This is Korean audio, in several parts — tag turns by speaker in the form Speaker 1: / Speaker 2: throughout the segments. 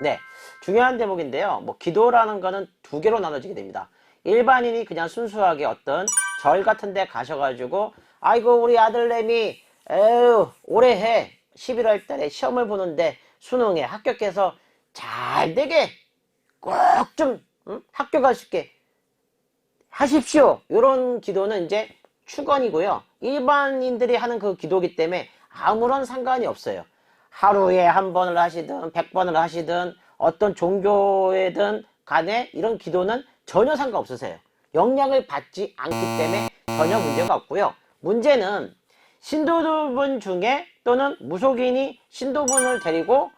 Speaker 1: 네, 중요한 대목인데요. 뭐 기도라는 거는 두 개로 나눠지게 됩니다. 일반인이 그냥 순수하게 어떤 절 같은 데 가셔가지고 아이고 우리 아들내미 에휴 올해 11월 달에 시험을 보는데 수능에 합격해서 잘 되게 꼭좀 학교 갈 수 있게 하십시오. 이런 기도는 이제 축원이고요. 일반인들이 하는 그 기도기 때문에 아무런 상관이 없어요. 하루에 한 번을 하시든 백 번을 하시든 어떤 종교에든 간에 이런 기도는 전혀 상관없으세요. 영향을 받지 않기 때문에 전혀 문제가 없고요. 문제는 신도분 중에 또는 무속인이 신도분을 데리고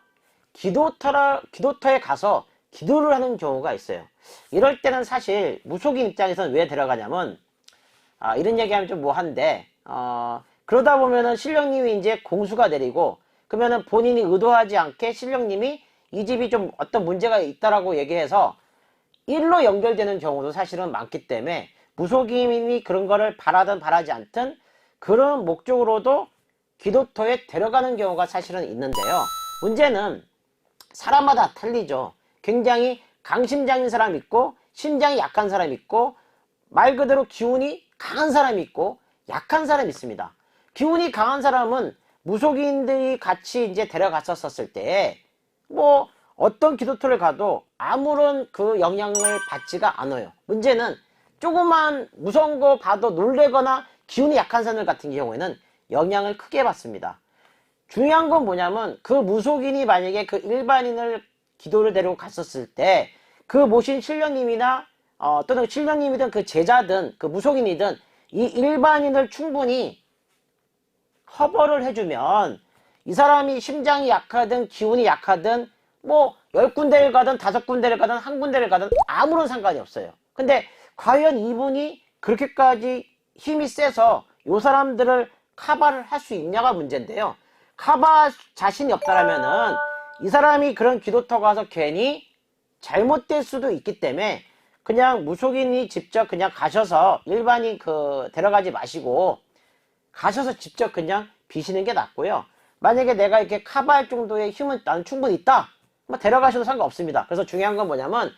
Speaker 1: 기도터라, 기도터에 가서 기도를 하는 경우가 있어요. 이럴 때는 사실 무속인 입장에서는 왜 데려가냐면 아, 이런 얘기하면 좀 뭐한데 어, 그러다 보면은 신령님이 이제 공수가 내리고 그러면은 본인이 의도하지 않게 신령님이 이 집이 좀 어떤 문제가 있다라고 얘기해서 일로 연결되는 경우도 사실은 많기 때문에 무속인이 그런 거를 바라든 바라지 않든 그런 목적으로도 기도터에 데려가는 경우가 사실은 있는데요. 문제는 사람마다 틀리죠. 굉장히 강심장인 사람 있고 심장이 약한 사람 있고 말 그대로 기운이 강한 사람이 있고 약한 사람이 있습니다. 기운이 강한 사람은 무속인들이 같이 이제 데려갔었을 때 뭐 어떤 기도토를 가도 아무런 그 영향을 받지가 않아요. 문제는 조그만 무서운 거 봐도 놀래거나 기운이 약한 사람들 같은 경우에는 영향을 크게 받습니다. 중요한 건 뭐냐면 그 무속인이 만약에 그 일반인을 기도를 데리고 갔었을 때 그 모신 신령님이나 어, 또는 신령님이든 그 제자든 그 무속인이든 이 일반인을 충분히 커버를 해주면 이 사람이 심장이 약하든 기운이 약하든 뭐 열 군데를 가든 다섯 군데를 가든 한 군데를 가든 아무런 상관이 없어요. 근데 과연 이분이 그렇게까지 힘이 세서 이 사람들을 커버를 할 수 있냐가 문제인데요. 커버 자신이 없다라면은 이 사람이 그런 기도터 가서 괜히 잘못될 수도 있기 때문에 그냥 무속인이 직접 그냥 가셔서 일반인 그 데려가지 마시고 가셔서 직접 그냥 비시는 게 낫고요. 만약에 내가 이렇게 커버할 정도의 힘은 나는 충분히 있다. 뭐 데려가셔도 상관없습니다. 그래서 중요한 건 뭐냐면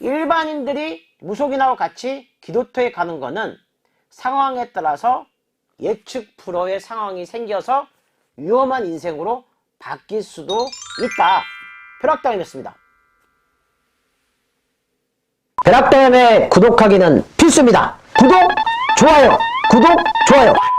Speaker 1: 일반인들이 무속인하고 같이 기도터에 가는 거는 상황에 따라서 예측 불허의 상황이 생겨서 위험한 인생으로 바뀔 수도 있다. 벼락당이었습니다. 벼락당에 구독하기는 필수입니다. 구독, 좋아요, 구독, 좋아요.